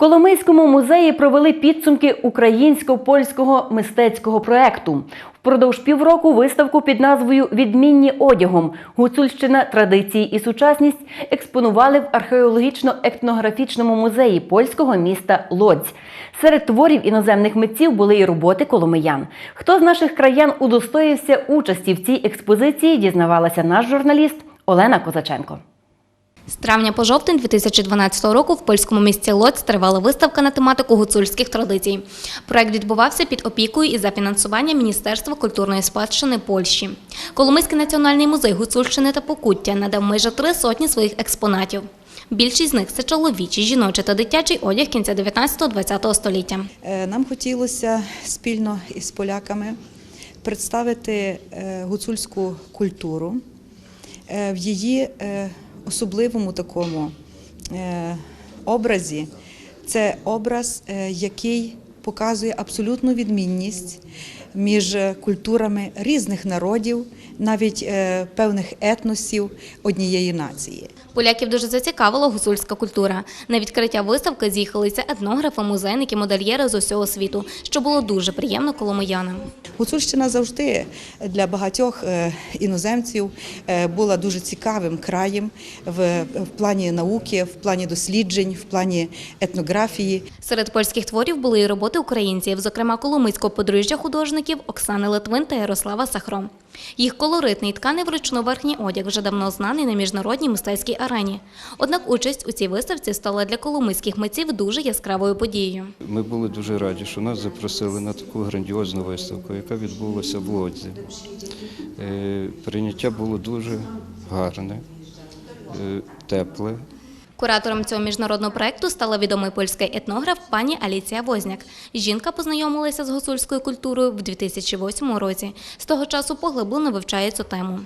Коломийському музеї провели підсумки українсько-польського мистецького проекту. Впродовж півроку виставку під назвою Відмінні одягом Гуцульщина, традиції і сучасність експонували в археологічно-етнографічному музеї польського міста Лодзь. Серед творів іноземних митців були і роботи коломиян. Хто з наших краян удостоївся участі в цій експозиції, дізнавалася наш журналіст Олена Козаченко. З травня по жовтень 2012 року в польському місті Лодзь тривала виставка на тематику гуцульських традицій. Проект відбувався під опікою і за фінансування Міністерства культурної спадщини Польщі. Коломийський національний музей гуцульщини та Покуття надав майже три сотні своїх експонатів. Більшість з них це чоловічий, жіночий та дитячий одяг кінця 19-20 століття. Е, Нам хотілося спільно із поляками представити е, гуцульську культуру е, в її особливому такому е, образі. Це образ, е, який показує абсолютну відмінність між культурами різних народів, навіть е, певних етносів однієї нації. Поляків дуже зацікавила гуцульська культура. На відкриття виставки з'їхалися етнографи, музейники, модельєри з усього світу, що було дуже приємно коломиянам. Гуцульщина завжди для багатьох е, іноземців е, була дуже цікавим краєм в, в плані науки, в плані досліджень, в плані етнографії. Серед польських творів були і роботи українців, зокрема коломийського подружжя художників Оксани Литвин та Ярослава Сахро. Їх колоритний тканий вручну верхній одяг вже давно знаний на міжнародній мистецькій арені. Однак участь у цій виставці стала для коломийських митців дуже яскравою подією. Ми були дуже раді, що нас запросили на таку грандіозну виставку, яка відбулася в Лодзі. Е, Прийняття було дуже гарне, е, тепле. Куратором цього міжнародного проекту стала відомий польський етнограф пані Аліція Возняк. Жінка познайомилася з гуцульською культурою в 2008 році. З того часу поглиблено вивчає цю тему.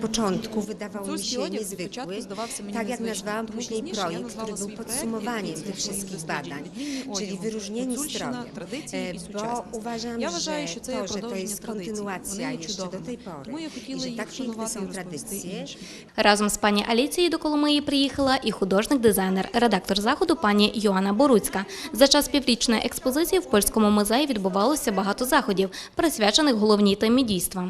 Początku zdawался mnie tak jak niezwykły. nazwałam Тому później пізніше podsumowaniem який називався wszystkich «Відмінні badań, одягу, czyli wyróżnienie E, Bo uważam, Я вважаю, że що це є to, że to продовження jest kontynuacja є jeszcze do чудовими. tej pory Тому я і хотіла że tak piękne і są tradycje. Разом з пані Аліцією до Коломиї приїхала і художник-дизайнер, редактор заходу пані Йоанна Боруцька. За час піврічної експозиції в польському музеї відбувалося багато заходів, присвячених головній темі дійства.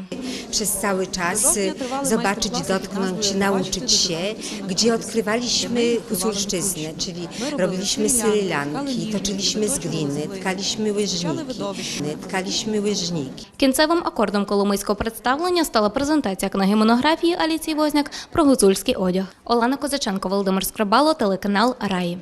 przez cały czas Podobnie trwały zobaczyć, dotknąć, nauczyć się, gdzie odkrywaliśmy My huculszczyznę, czyli robiliśmy syrylanki, toczyliśmy zgliny, tkaliśmy łyżniki, tkaliśmy łyżniki. Кінцевим акордом коломийського представлення стала презентація книги монографії Аліції Возняк про гуцульський одяг. Олена Козаченко, Володимир Телеканал Раї.